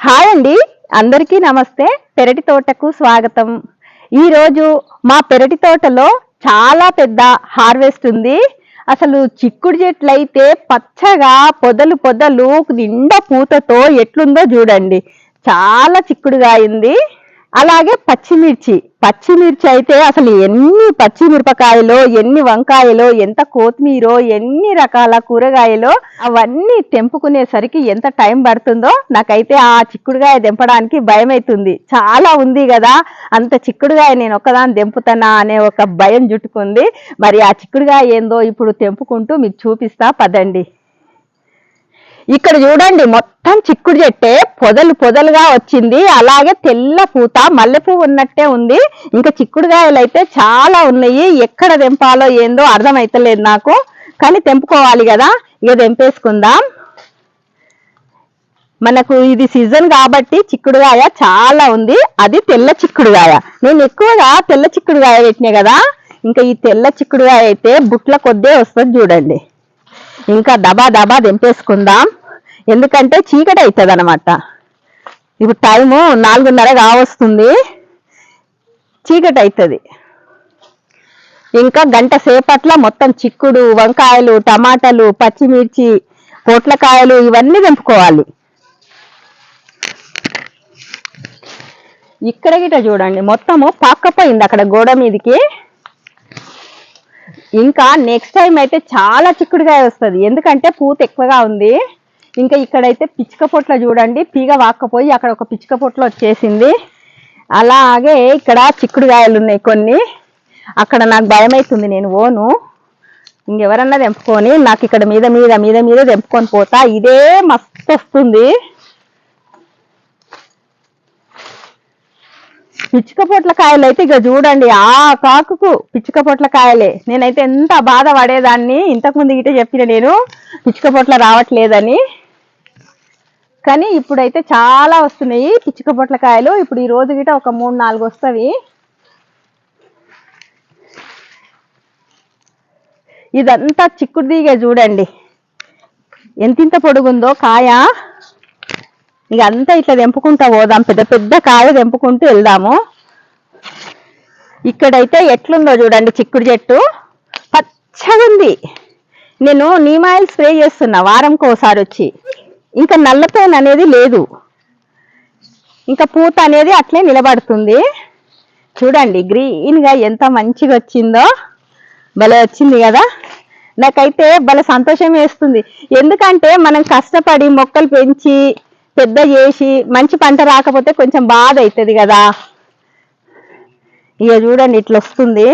Hi అండి. అందరికీ నమస్తే. పెరటి తోటకు స్వాగతం. ఈరోజు మా పెరటి తోటలో చాలా పెద్ద హార్వెస్ట్ ఉంది. అసలు చిక్కుడు చెట్లు అయితే పచ్చగా పొదలు పొదలు నిండా పూతతో ఎట్లుందో చూడండి. చాలా చిక్కుడుగా అయింది. అలాగే పచ్చిమిర్చి. పచ్చిమిర్చి అయితే అసలు ఎన్ని పచ్చిమిరపకాయలో ఎన్ని వంకాయలో ఎంత కొత్తిమీరో ఎన్ని రకాల కూరగాయలో అవన్నీ తెంపుకునేసరికి ఎంత టైం పడుతుందో నాకైతే ఆ చిక్కుడుగాయ తెంపడానికి భయం అవుతుంది చాలా ఉంది కదా అంత చిక్కుడుగాయ నేను ఒక్కదాన్ని తెంపుతానా అనే ఒక భయం జుట్టుకుంది. మరి ఆ చిక్కుడుగాయ ఏందో ఇప్పుడు తెంపుకుంటూ మీకు చూపిస్తా పదండి. ఇక్కడ చూడండి మొత్తం చిక్కుడు చెట్టే పొదలు పొదలుగా వచ్చింది. అలాగే తెల్ల పూత మల్లెపూ ఉన్నట్టే ఉంది. ఇంకా చిక్కుడుగాయలు అయితే చాలా ఉన్నాయి. ఎక్కడ తెంపాలో ఏందో అర్థమైతలేదు నాకు. కానీ తెంపుకోవాలి కదా. ఇక తెంపేసుకుందాం. మనకు ఇది సీజన్ కాబట్టి చిక్కుడుగాయ చాలా ఉంది. అది తెల్ల చిక్కుడుగాయ నేను ఎక్కువగా తెల్ల చిక్కుడుగాయ పెట్టినా కదా. ఇంకా ఈ తెల్ల చిక్కుడుగాయ అయితే బుట్ల కొద్దే వస్తుంది చూడండి. ఇంకా దబా దబా తెంపేసుకుందాం. ఎందుకంటే చీకటి అవుతుంది అనమాట ఇప్పుడు టైము నాలుగున్నర కావస్తుంది. చీకటి అవుతుంది ఇంకా గంట సేపట్ల మొత్తం చిక్కుడు వంకాయలు టమాటాలు పచ్చిమిర్చి పొట్లకాయలు ఇవన్నీ తెంపుకోవాలి. ఇక్కడ గిట చూడండి మొత్తము పాక్కపోయింది అక్కడ గోడ మీదకి. ఇంకా నెక్స్ట్ టైం అయితే చాలా చిక్కుడుకాయ వస్తుంది. ఎందుకంటే పూత ఎక్కువగా ఉంది. ఇంకా ఇక్కడైతే పిచ్చుక పొట్ల చూడండి. పీగ వాక్కపోయి అక్కడ ఒక పిచ్చుక పొట్ల వచ్చేసింది. అలాగే ఇక్కడ చిక్కుడుగాయలు ఉన్నాయి కొన్ని. అక్కడ నాకు భయం అవుతుంది నేను ఓను ఇంకెవరన్నా తెంపుకొని నాకు ఇక్కడ మీద మీద మీద మీద తెంపుకొని పోతా. ఇదే మస్తు వస్తుంది. పిచ్చుక పొట్ల కాయలు అయితే ఇక చూడండి. ఆ కాకుకు పిచ్చుక పొట్ల కాయలే. నేనైతే ఎంత బాధ పడేదాన్ని ఇంతకు ముందు చెప్పిన నేను. పిచ్చుక పొట్ల రావట్లేదని. కానీ ఇప్పుడైతే చాలా వస్తున్నాయి. పిచ్చుక పొట్ల కాయలు. ఇప్పుడు ఈ రోజు గిట ఒక మూడు నాలుగు వస్తుంది ఇదంతా చిక్కుడు దిగే చూడండి. ఎంతింత పొడుగుందో కాయ. ఇక అంతా ఇట్లా తెంపుకుంటా పోదాం. పెద్ద పెద్ద కాయ తెంపుకుంటూ వెళ్దాము. ఇక్కడైతే ఎట్లుందో చూడండి చిక్కుడు చెట్టు. పచ్చగుంది. నేను నీమాయిల్ స్ప్రే చేస్తున్నా. వారంకి ఒకసారి వచ్చి. ఇంకా నల్ల నల్లపేన్ అనేది లేదు. ఇంకా పూత అనేది అట్లే నిలబడుతుంది. చూడండి గ్రీన్గా ఎంత మంచిగా వచ్చిందో. భలే వచ్చింది కదా. నాకైతే భలే సంతోషం వేస్తుంది. ఎందుకంటే మనం కష్టపడి మొక్కలు పెంచి పెద్ద చేసి మంచి పంట రాకపోతే కొంచెం బాధ అవుతుంది కదా. ఇక చూడండి ఇట్లా వస్తుంది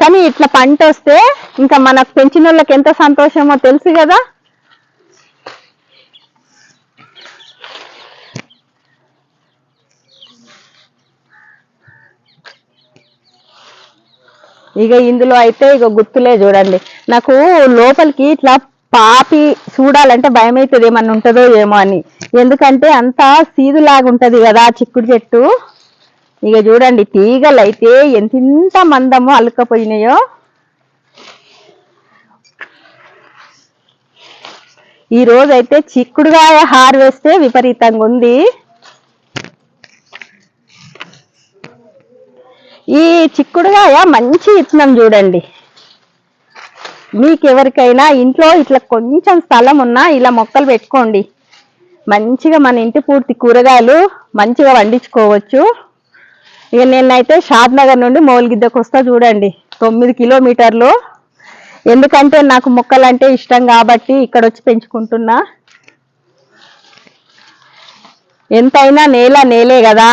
కానీ ఇట్లా పంట వస్తే ఇంకా మనకు పెంచిన వాళ్ళకి ఎంత సంతోషమో తెలుసు కదా. ఇక ఇందులో అయితే ఇక గుర్తులే చూడండి. నాకు లోపలికి ఇట్లా పాపి చూడాలంటే భయం అవుతుంది ఏమన్నా ఉంటుందో ఏమో అని. ఎందుకంటే అంతా సీదులాగా ఉంటది కదా చిక్కుడు చెట్టు. ఇక చూడండి తీగలు అయితే ఎంతింత మందమో అల్లుకపోయినాయో. ఈ రోజైతే చిక్కుడుగాయ హార్వెస్టే విపరీతంగా ఉంది. ఈ చిక్కుడుగాయ మంచి ఇత్తనం చూడండి. మీకు ఎవరికైనా ఇంట్లో ఇట్లా కొంచెం స్థలం ఉన్నా ఇలా మొక్కలు పెట్టుకోండి. మంచిగా మన ఇంటి పూర్తి కూరగాయలు మంచిగా వండించుకోవచ్చు ఇక నేనైతే షాద్ నగర్ నుండి మౌలిగిద్దకు వస్తా చూడండి. తొమ్మిది కిలోమీటర్లు. ఎందుకంటే నాకు మొక్కలంటే ఇష్టం కాబట్టి ఇక్కడ వచ్చి పెంచుకుంటున్నా. ఎంతైనా నేల నేలే కదా.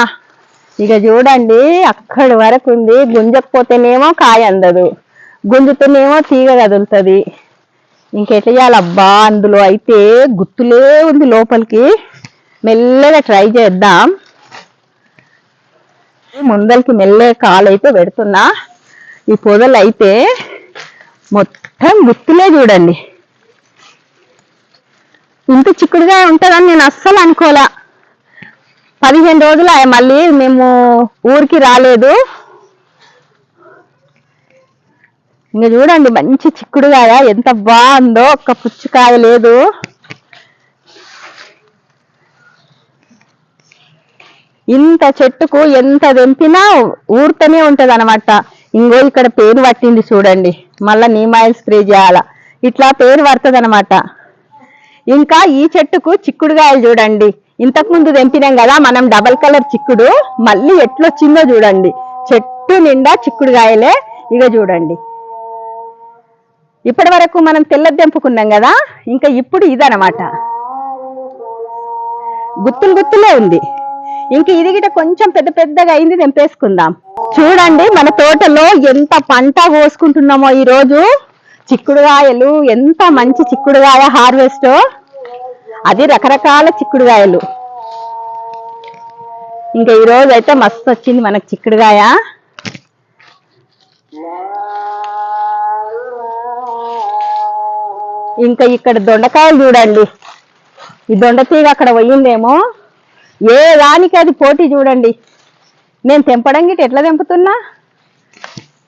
ఇక చూడండి అక్కడి వరకు ఉంది. గుంజకపోతేనేమో కాయ అందదు. గుంజుతేనేమో తీగ కదులుతుంది. ఇంకెట్లా అందులో అయితే గుత్తులే ఉంది లోపలికి. మెల్లగా ట్రై చేద్దాం. ముందరికి మెల్లే కాలు అయితే పెడుతున్నా. ఈ పొదలు అయితే మొత్తం గుత్తులే చూడండి. ఇంత చిక్కుడుగా ఉంటుందని నేను అస్సలు అనుకోలే. పదిహేను రోజులు మళ్ళీ మేము ఊరికి రాలేదు. ఇంకా చూడండి మంచి చిక్కుడుగాయ. ఎంత బాగుందో ఒక్క పుచ్చుకాయ లేదు. ఇంత చెట్టుకు ఎంత తెంపినా ఊరుతూనే ఉంటది అనమాట ఇంకో ఇక్కడ పేరు పట్టింది చూడండి. మళ్ళా నీమాయిల్ స్ప్రే చేయాల? ఇట్లా పేరు పడుతుంది అనమాట ఇంకా ఈ చెట్టుకు చిక్కుడుగాయలు చూడండి. ఇంతకు ముందు తెంపినాం కదా మనం డబల్ కలర్ చిక్కుడు మళ్ళీ ఎట్లొచ్చిందో చూడండి. చెట్టు నిండా చిక్కుడుగాయలే ఇక చూడండి. ఇప్పటి వరకు మనం తెల్ల తెంపుకున్నాం కదా ఇంకా ఇప్పుడు ఇదనమాట గుత్తులు గుత్తులే ఉంది. ఇంక ఇది గిట కొంచెం పెద్ద పెద్దగా అయింది తెంపేసుకుందాం చూడండి మన తోటలో ఎంత పంట కోసుకుంటున్నామో ఈ రోజు చిక్కుడుగాయలు ఎంత మంచి చిక్కుడుగాయ హార్వెస్ట్. అది రకరకాల చిక్కుడుగాయలు ఇంకా ఈ రోజు అయితే మస్తు వచ్చింది మనకు చిక్కుడుగాయ ఇంకా ఇక్కడ దొండకాయలు చూడండి. ఈ దొండతీగ అక్కడ పోయిందేమో. ఏ దానికి అది పోటీ చూడండి. నేను తెంపడం గిట్ట ఎట్లా తెంపుతున్నా?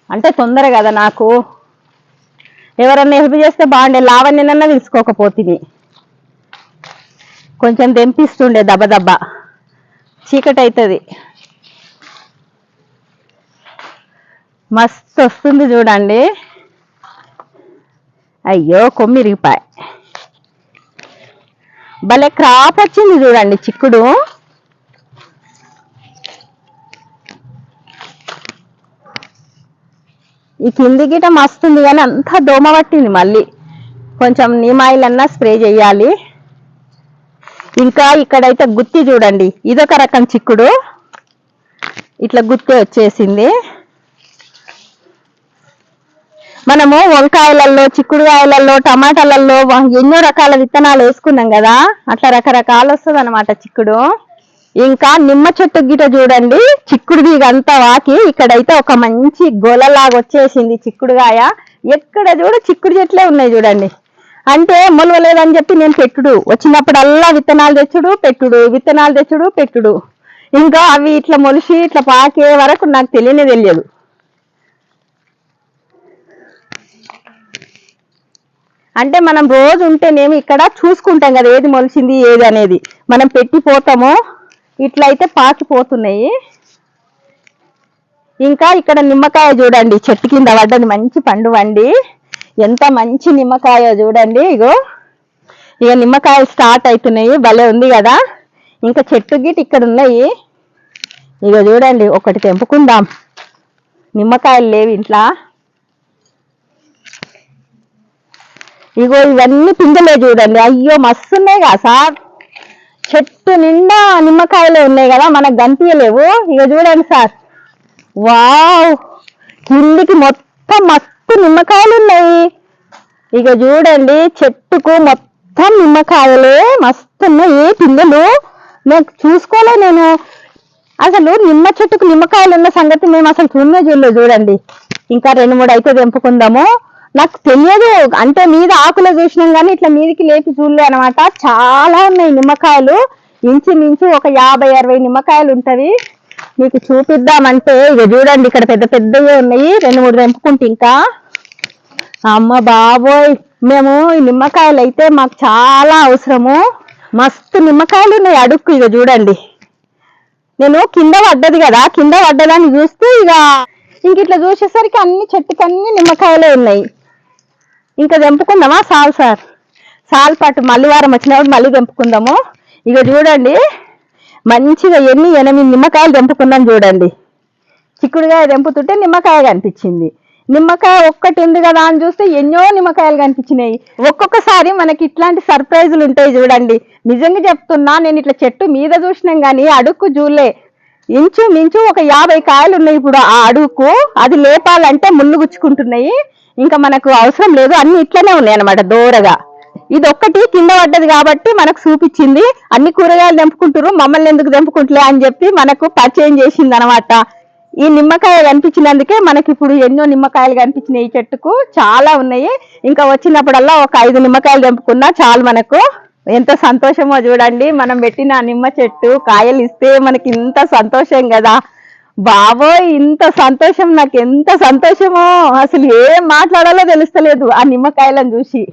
అంటే తొందర కదా నాకు. ఎవరన్నా హెల్ప్ చేస్తే బాగుండే. లావణ్యనన్నా తీసుకోకపోతుంది కొంచెం తెంపిస్తుండే దెబ్బ దెబ్బ చీకటి అవుతుంది మస్తు వస్తుంది చూడండి. అయ్యో కొమ్మిరిగిపాయ్. భలే క్రాప్ వచ్చింది చూడండి చిక్కుడు. ఈ కింది గిట మస్తుంది కానీ అంతా దోమ పట్టింది మళ్ళీ. కొంచెం నీమాయిల్ అన్నా స్ప్రే చేయాలి. ఇంకా ఇక్కడైతే గుత్తి చూడండి. ఇదొక రకం చిక్కుడు. ఇట్లా గుత్తి వచ్చేసింది. మనము వంకాయలలో చిక్కుడుకాయలలో టమాటాలలో ఎన్నో రకాల విత్తనాలు వేసుకున్నాం కదా. అట్లా రకరకాలు వస్తుంది అనమాట చిక్కుడు. ఇంకా నిమ్మ చెట్టు గిట చూడండి చిక్కుడు అంతా వాకి. ఇక్కడైతే ఒక మంచి గొలలాగా వచ్చేసింది చిక్కుడుగాయ. ఎక్కడ చూడ చిక్కుడు చెట్లే ఉన్నాయి చూడండి. అంటే మొలవలేదని చెప్పి నేను పెట్టుడు. వచ్చినప్పుడల్లా విత్తనాలు తెచ్చుడు పెట్టుడు విత్తనాలు తెచ్చుడు పెట్టుడు. ఇంకా అవి ఇట్లా మొలిసి ఇట్లా పాకే వరకు నాకు తెలియనే తెలియదు. అంటే మనం రోజు ఉంటేనేమి ఇక్కడ చూసుకుంటాం కదా ఏది మొలిచింది ఏది అనేది. మనం పెట్టిపోతాము ఇట్లా అయితే పాకిపోతున్నాయి. ఇంకా ఇక్కడ నిమ్మకాయ చూడండి చెట్టు కింద పడ్డది మంచి పండు వండి. ఎంత మంచి నిమ్మకాయ చూడండి ఇగో. ఇక నిమ్మకాయలు స్టార్ట్ అవుతున్నాయి భలే ఉంది కదా. ఇంకా చెట్టు గిట్ ఇక్కడ ఉన్నాయి. ఇక చూడండి ఒకటి తెంపుకుందాం. నిమ్మకాయలు లేవు ఇంట్లో. ఇగో ఇవన్నీ పిందెలే చూడండి. అయ్యో మస్తున్నాయి కదా సార్. చెట్టు నిండా నిమ్మకాయలే ఉన్నాయి కదా మనకు గంతియలేవు ఇక చూడండి సార్. వావ్! కిందికి మొత్తం మస్తు నిమ్మకాయలు ఉన్నాయి. ఇక చూడండి చెట్టుకు మొత్తం నిమ్మకాయలే మస్తు ఉన్నాయి. పిల్లలు? నేను చూసుకోలే నేను. అసలు నిమ్మ చెట్టుకు నిమ్మకాయలు ఉన్న సంగతి మేము అసలు చూడనే చూడలేదు చూడండి. ఇంకా రెండు మూడు అయితే తెంపుకుందాము. నాకు తెలియదు. అంటే మీద ఆకులు చూసినాం కానీ ఇట్లా మీదికి లేపి చూడలే అనమాట చాలా ఉన్నాయి నిమ్మకాయలు. ఇంచుమించు ఒక యాభై అరవై నిమ్మకాయలు ఉంటవి మీకు చూపిద్దామంటే ఇక చూడండి ఇక్కడ పెద్ద పెద్దవి ఉన్నాయి. రెండు మూడు తెంపుకుంటే ఇంకా. అమ్మ బాబోయ్! మేము ఈ నిమ్మకాయలు అయితే మాకు చాలా అవసరము. మస్తు నిమ్మకాయలు ఉన్నాయి అడుక్కు ఇక చూడండి. నేను కింద పడ్డది కదా కింద పడ్డదాన్ని చూస్తే ఇక ఇంక ఇట్లా చూసేసరికి అన్ని చెట్టుకి అన్ని నిమ్మకాయలే ఉన్నాయి. ఇంకా తెంపుకుందామా? సాల్ సార్. సాల్ పాటు మళ్ళీ వారం వచ్చినప్పుడు మళ్ళీ తెంపుకుందాము. ఇక చూడండి మంచిగా ఎన్ని ఎనిమిది నిమ్మకాయలు తెంపుకుందాం చూడండి. చిక్కుడుకాయ తెంపుతుంటే నిమ్మకాయ కనిపించింది. నిమ్మకాయ ఒక్కటి ఉంది కదా అని చూస్తే ఎన్నో నిమ్మకాయలు కనిపించినాయి. ఒక్కొక్కసారి మనకి ఇట్లాంటి సర్ప్రైజులు ఉంటాయి చూడండి. నిజంగా చెప్తున్నా నేను ఇట్లా చెట్టు మీద చూసినాం కానీ అడుక్కు చూలే ఇంచు మించు ఒక యాభై కాయలు ఉన్నాయి ఇప్పుడు ఆ అడుగుకు అది లేపాలంటే ముళ్ళు గుచ్చుకుంటున్నాయి. ఇంకా మనకు అవసరం లేదు. అన్ని ఇట్లనే ఉన్నాయి అనమాట దూరగా. ఇది ఒక్కటి కింద పడ్డది కాబట్టి మనకు చూపించింది. అన్ని కూరగాయలు తెంపుకుంటారు మమ్మల్ని ఎందుకు తెంపుకుంటలే అని చెప్పి మనకు పరిచయం చేసింది అనమాట ఈ నిమ్మకాయ కనిపించినందుకే మనకి ఇప్పుడు ఎన్నో నిమ్మకాయలు కనిపించినాయి ఈ చెట్టుకు. చాలా ఉన్నాయి. ఇంకా వచ్చినప్పుడల్లా ఒక ఐదు నిమ్మకాయలు తెంపుకున్నా చాలు మనకు. ఎంత సంతోషమో చూడండి. మనం పెట్టిన నిమ్మ చెట్టు కాయలు ఇస్తే మనకి ఇంత సంతోషం కదా. బాబోయ్ ఇంత సంతోషం నాకు ఎంత సంతోషమో. అసలు ఏం మాట్లాడాలో తెలుస్తలేదు ఆ నిమ్మకాయలను చూసి.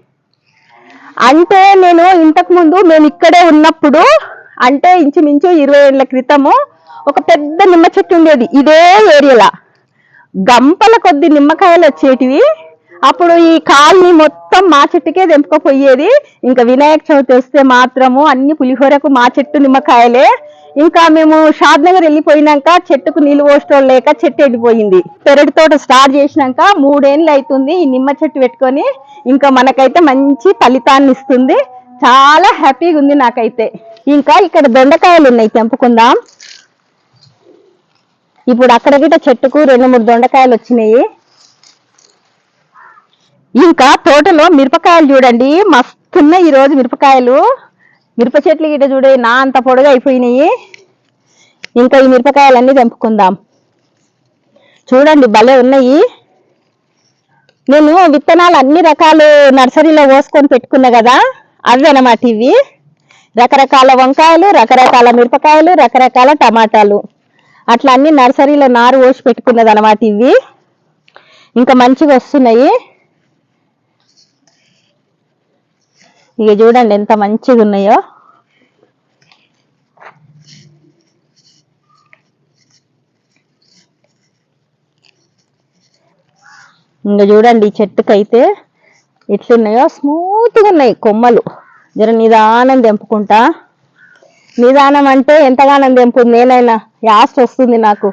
అంటే నేను ఇంతకు ముందు మేము ఇక్కడే ఉన్నప్పుడు అంటే ఇంచుమించు ఇరవై ఏళ్ళ క్రితము ఒక పెద్ద నిమ్మ చెట్టు ఉండేది. ఇదే ఏరియాలో. గంపల కొద్ది నిమ్మకాయలు వచ్చేటివి. అప్పుడు ఈ కాల్ని మొత్తం మా చెట్టుకే తెంపుకపోయేది. ఇంకా వినాయక చవితి వస్తే మాత్రము అన్ని పులిహోరకు మా చెట్టు నిమ్మకాయలే. ఇంకా మేము షాద్ నగర్ వెళ్ళిపోయినాక చెట్టుకు నీళ్ళు పోసడం లేక చెట్టు ఎండిపోయింది. పెరటి తోట స్టార్ట్ చేసినాక మూడేళ్ళు అవుతుంది ఈ నిమ్మ చెట్టు పెట్టుకొని. ఇంకా మనకైతే మంచి ఫలితాన్ని ఇస్తుంది. చాలా హ్యాపీగా ఉంది నాకైతే. ఇంకా ఇక్కడ దొండకాయలు ఉన్నాయి తెంపుకుందాం. ఇప్పుడు అక్కడ గిట చెట్టుకు రెండు మూడు దొండకాయలు వచ్చినాయి. ఇంకా తోటలో మిరపకాయలు చూడండి. మస్తున్నాయి ఈరోజు మిరపకాయలు. మిరప చెట్లు గిట చూడే నా అంత పొడుగు అయిపోయినాయి. ఇంకా ఈ మిరపకాయలన్నీ తెంపుకుందాం. చూడండి భలే ఉన్నాయి. నేను విత్తనాలు అన్ని రకాలు నర్సరీలో పోసుకొని పెట్టుకున్నా కదా అవి అన్నమాట ఇవి. రకరకాల వంకాయలు రకరకాల మిరపకాయలు రకరకాల టమాటాలు. అట్లా అన్ని నర్సరీలో నారు పోసి పెట్టుకున్నది అనమాట ఇవి. ఇంకా మంచిగా వస్తున్నాయి. ఇక చూడండి ఎంత మంచిగా ఉన్నాయో. ఇంకా చూడండి ఈ చెట్టుకైతే ఎట్లున్నాయో. స్మూత్గా ఉన్నాయి కొమ్మలు. జర నిదానం తెంపుకుంటా. నిదానం అంటే ఎంతగానం తెంపుంది నేనైనా యాస్ట్ వస్తుంది నాకు.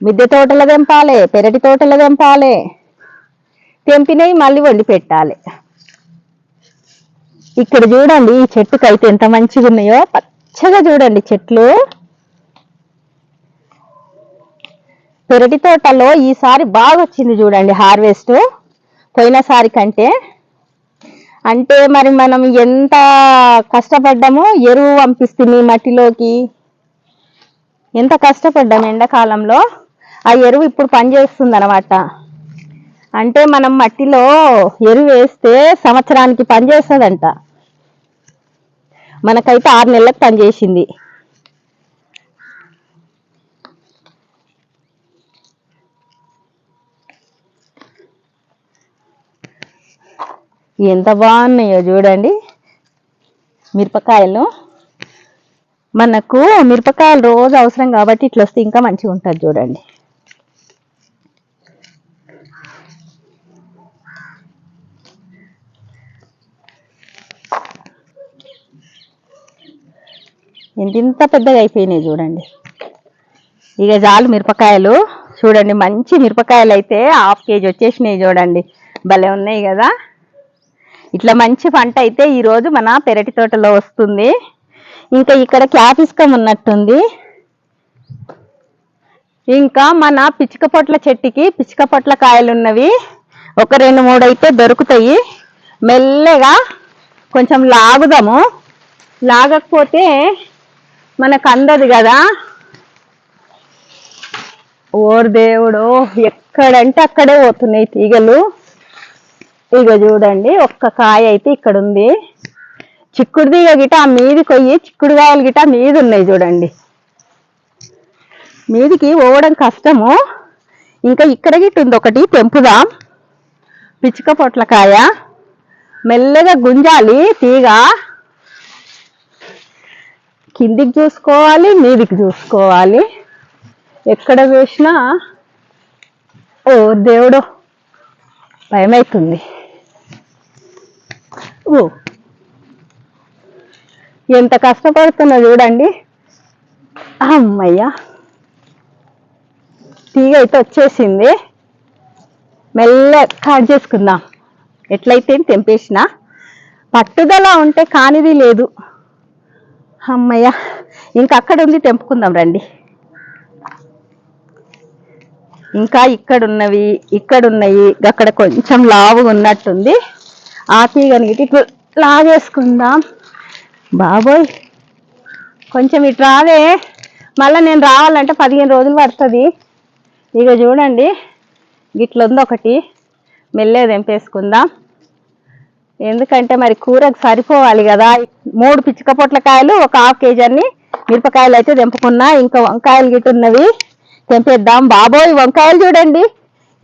మిద్దె తోటలో తెంపాలి పెరటి తోటలో తెంపాలి. తెంపినవి మళ్ళీ వండి పెట్టాలి. ఇక్కడ చూడండి ఈ చెట్టుకు అయితే ఎంత మంచిగా ఉన్నాయో పచ్చగా చూడండి చెట్లు. పెరటి తోటలో ఈసారి బాగా వచ్చింది చూడండి హార్వెస్ట్. పోయినసారి కంటే. అంటే మరి మనం ఎంత కష్టపడ్డామో ఎరువు పంపిస్తుంది మట్టిలోకి. ఎంత కష్టపడ్డాం ఎండాకాలంలో. ఆ ఎరువు ఇప్పుడు పనిచేస్తుంది అనమాట అంటే మనం మట్టిలో ఎరువు వేస్తే సంవత్సరానికి పనిచేస్తుందంట మనకైతే ఆరు నెలలకు పనిచేసింది ఎంత బాగున్నాయో చూడండి మిరపకాయలు. మనకు మిరపకాయలు రోజు అవసరం కాబట్టి ఇట్లా వస్తే ఇంకా మంచిగా ఉంటుంది చూడండి. ఇంత ఇంత పెద్దగా అయిపోయినాయి చూడండి. ఇక చాలు మిరపకాయలు. చూడండి మంచి మిరపకాయలు అయితే హాఫ్ కేజీ వచ్చేసినాయి చూడండి. భలే ఉన్నాయి కదా. ఇట్లా మంచి పంట అయితే ఈరోజు మన పెరటి తోటలో వస్తుంది. ఇంకా ఇక్కడ క్యాపిస్కం ఉన్నట్టుంది. ఇంకా మన పిచ్చుక పొట్ల చెట్టుకి పిచ్చుక పొట్ల కాయలు ఉన్నవి. ఒక రెండు మూడు అయితే దొరుకుతాయి. మెల్లగా కొంచెం లాగుదాము. లాగకపోతే మనకు అందదు కదా? ఓర్ దేవుడు ఎక్కడంటే అక్కడే పోతున్నాయి తీగలు. ఇక చూడండి ఒక్క కాయ అయితే ఇక్కడ ఉంది చిక్కుడు తీగ గిట ఆ మీది కొయ్యి చిక్కుడు కాయలు గిట మీది ఉన్నాయి చూడండి. మీదికి పోవడం కష్టము. ఇంకా ఇక్కడ గిట్ట ఉంది ఒకటి పెంపుదాం పిచ్చుక పొట్లకాయ మెల్లగా గుంజాలి తీగ. కిందికి చూసుకోవాలి మీదికి చూసుకోవాలి. ఎక్కడ చూసినా ఓ దేవుడు భయమవుతుంది ఓ ఎంత కష్టపడుతున్నా చూడండి. అమ్మయ్యా. తీగ అయితే వచ్చేసింది. మెల్ల కట్ చేసుకుందాం. ఎట్లయితే తెంపేసిన. పట్టుదల ఉంటే కానిది లేదు. అమ్మయ్య ఇంకా అక్కడ ఉంది తెంపుకుందాం రండి. ఇంకా ఇక్కడ ఉన్నవి ఇక్కడ ఉన్నాయి అక్కడ కొంచెం లావుగా ఉన్నట్టుంది. ఆ తీగని గిట్ల ఇట్లా లాగేసుకుందాం. బాబోయ్ కొంచెం ఇటు రావే. మళ్ళీ నేను రావాలంటే పదిహేను రోజులు పడుతుంది. ఇక చూడండి గిట్ల ఉంది ఒకటి. మెల్లే తెంపేసుకుందాం. ఎందుకంటే మరి కూరకు సరిపోవాలి కదా. మూడు పిచ్చుక పొట్లకాయలు ఒక హాఫ్ కేజీ అన్ని మిరపకాయలు అయితే తెంపుకున్నా. ఇంకా వంకాయలు గిట్ట ఉన్నవి తెంపేద్దాం. బాబోయ్ వంకాయలు చూడండి.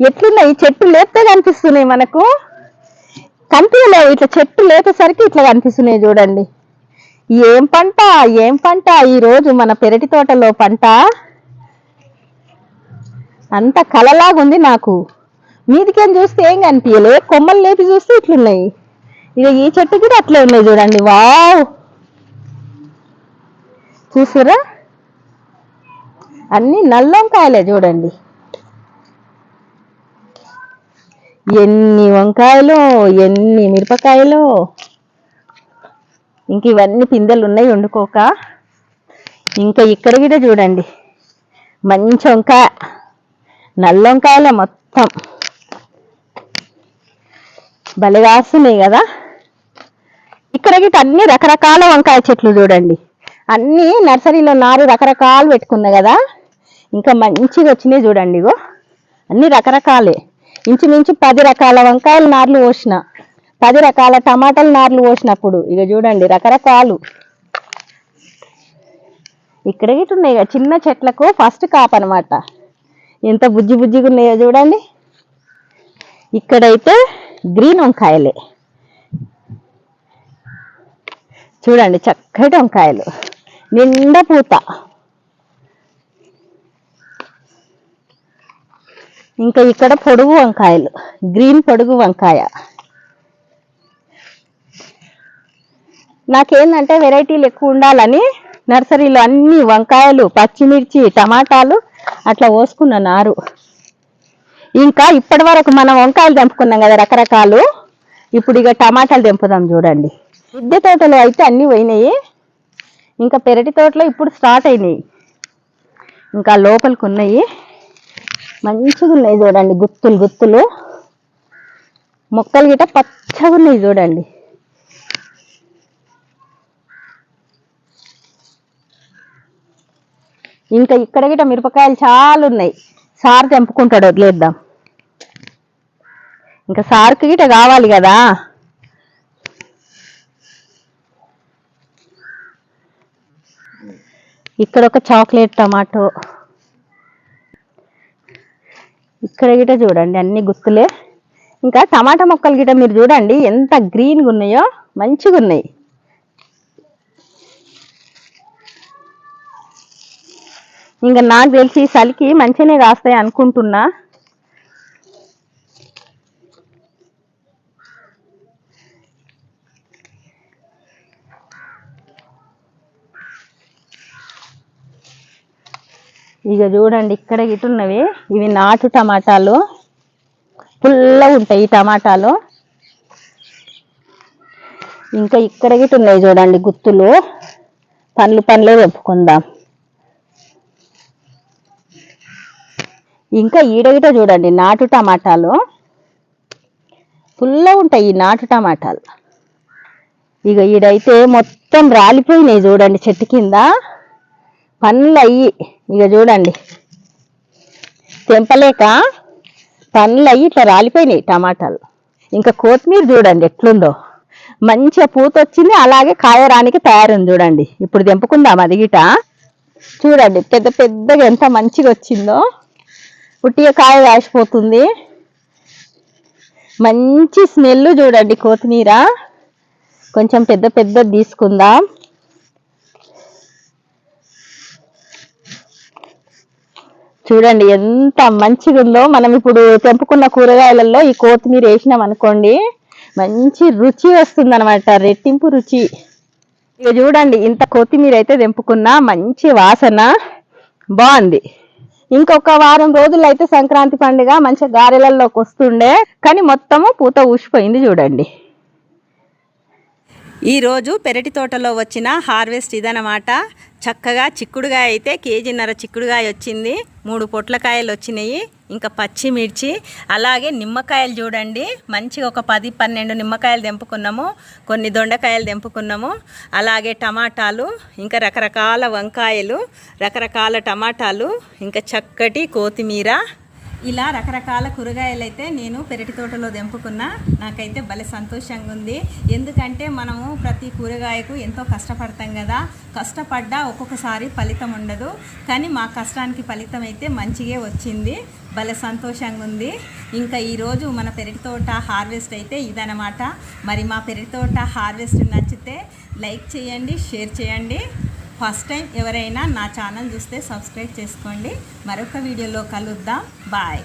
ఎట్లున్నాయి? చెట్టు లేపితే కనిపిస్తున్నాయి మనకు. కనిపించలేవు. ఇట్లా చెట్టు లేపేసరికి ఇట్లా కనిపిస్తున్నాయి చూడండి. ఏం పంట? ఏం పంట? ఈరోజు మన పెరటి తోటలో పంట అంత కలలాగుంది నాకు. మీదికేం చూస్తే ఏం కనిపించలే కొమ్మలు లేపి చూస్తే ఇట్లున్నాయి. ఇక ఈ చెట్టు కూడా అట్లే ఉన్నాయి చూడండి. వావ్! చూసారా అన్ని నల్లంకాయలే చూడండి. ఎన్ని వంకాయలు ఎన్ని మిరపకాయలు. ఇంక ఇవన్నీ పిందెలు ఉన్నాయి వండుకోక. ఇంకా ఇక్కడ కూడా చూడండి. మంచి వంకాయ. నల్ల వంకాయలే మొత్తం. భలే కాస్తున్నాయి కదా? గిట్ట అన్ని రకరకాల వంకాయ చెట్లు చూడండి. అన్ని నర్సరీలో నారు రకరకాలు పెట్టుకున్నా కదా ఇంకా మంచిగా వచ్చినాయి చూడండి ఇగో. అన్ని రకరకాలే. ఇంచుమించు పది రకాల వంకాయల నార్లు పోసిన పది రకాల టమాటాల నార్లు పోసినప్పుడు ఇక చూడండి రకరకాలు. ఇక్కడ గిట్ట ఉన్నాయి ఇక చిన్న చెట్లకు ఫస్ట్ కాప్ అనమాట ఎంత బుజ్జి బుజ్జిగా ఉన్నాయో చూడండి. ఇక్కడైతే గ్రీన్ వంకాయలే. చూడండి చక్కటి వంకాయలు. నిండా పూత. ఇంకా ఇక్కడ పొడుగు వంకాయలు. గ్రీన్ పొడుగు వంకాయ. నాకేందంటే వెరైటీలు ఎక్కువ ఉండాలని నర్సరీలో అన్ని వంకాయలు పచ్చిమిర్చి టమాటాలు అట్లా పోసుకున్న నారు. ఇంకా ఇప్పటి వరకు మనం వంకాయలు తెంపుకున్నాం కదా రకరకాలు. ఇప్పుడు ఇక టమాటాలు తెంపుదాం చూడండి. మిద్దె తోటలో అయితే అన్నీ పోయినాయి. ఇంకా పెరటి తోటలో ఇప్పుడు స్టార్ట్ అయినాయి. ఇంకా లోపలికి ఉన్నాయి. మంచిగా ఉన్నాయి చూడండి గుత్తులు గుత్తులు. మొక్కలు గిట పచ్చగా ఉన్నాయి చూడండి. ఇంకా ఇక్కడ గిట మిరపకాయలు చాలా ఉన్నాయి. సార్ తెంపుకుంటాడు వదిలేద్దాం. ఇంకా సార్కి గిట కావాలి కదా. ఇక్కడ ఒక చాక్లెట్ టమాటో. ఇక్కడ గిట చూడండి అన్ని గుత్తులే. ఇంకా టమాటా మొక్కలు గిట మీరు చూడండి ఎంత గ్రీన్గా ఉన్నాయో మంచిగా ఉన్నాయి. ఇంకా నాకు తెలిసి ఈ చలికి మంచిగానే కాస్తాయి అనుకుంటున్నా. ఇక చూడండి ఇక్కడ ఇటున్నవి. ఇవి నాటు టమాటాలు. పుల్లగా ఉంటాయి ఈ టమాటాలు. ఇంకా ఇక్కడ గిట్ట ఉన్నాయి చూడండి గుత్తులు. పండ్లు పండ్లే తెప్పుకుందాం. ఇంకా ఈడగిట చూడండి నాటు టమాటాలు. పుల్లగా ఉంటాయి ఈ నాటు టమాటాలు. ఇక ఈడైతే మొత్తం రాలిపోయినాయి చూడండి చెట్టు కింద. పండ్లు అయ్యి ఇక చూడండి. తెంపలేక పండ్లు అయ్యి ఇట్లా రాలిపోయినాయి టమాటాలు. ఇంకా కొత్తిమీర చూడండి ఎట్లుందో. మంచిగా పూత వచ్చింది అలాగే కాయరానికి తయారుంది చూడండి. ఇప్పుడు తెంపుకుందాం అది గిట. చూడండి పెద్ద పెద్దగా ఎంత మంచిగా వచ్చిందో. పుట్టిగా కాయ కాసిపోతుంది. మంచి స్మెల్ చూడండి కొత్తిమీర. కొంచెం పెద్ద పెద్దది తీసుకుందాం. చూడండి ఎంత మంచిగా ఉందో మనం ఇప్పుడు తెంపుకున్న కూరగాయలలో ఈ కొత్తిమీర వేసినాం అనుకోండి మంచి రుచి వస్తుంది అనమాట రెట్టింపు రుచి. ఇక చూడండి ఇంత కొత్తిమీర అయితే తెంపుకున్నా మంచి వాసన బాగుంది. ఇంకొక వారం రోజులు అయితే సంక్రాంతి పండుగ మంచిగా గారెలలోకి వస్తుండే కానీ మొత్తము పూత ఊసిపోయింది చూడండి. ఈరోజు పెరటి తోటలో వచ్చిన హార్వెస్ట్ ఇదనమాట చక్కగా చిక్కుడుగాయ అయితే కేజీన్నర చిక్కుడుగాయ వచ్చింది. మూడు పొట్లకాయలు వచ్చినాయి. ఇంకా పచ్చిమిర్చి అలాగే నిమ్మకాయలు చూడండి. మంచిగా ఒక పది పన్నెండు నిమ్మకాయలు తెంపుకున్నాము. కొన్ని దొండకాయలు తెంపుకున్నాము. అలాగే టమాటాలు ఇంకా రకరకాల వంకాయలు రకరకాల టమాటాలు ఇంకా చక్కటి కొత్తిమీర ఇలా రకరకాల కూరగాయలు అయితే నేను పెరటి తోటలో తెంపుకున్నా నాకైతే భలే సంతోషంగా ఉంది ఎందుకంటే మనము ప్రతి కూరగాయకు ఎంతో కష్టపడతాం కదా కష్టపడ్డా ఒక్కొక్కసారి ఫలితం ఉండదు. కానీ మా కష్టానికి ఫలితం అయితే మంచిగా వచ్చింది. భలే సంతోషంగా ఉంది ఇంకా ఈరోజు మన పెరటి తోట హార్వెస్ట్ అయితే ఇదనమాట. మరి మా పెరటి తోట హార్వెస్ట్ నచ్చితే లైక్ చేయండి షేర్ చేయండి. ఫస్ట్ టైం ఎవరైనా నా ఛానల్ చూస్తే సబ్స్క్రైబ్ చేసుకోండి. మరొక వీడియోలో కలుద్దాం. బాయ్.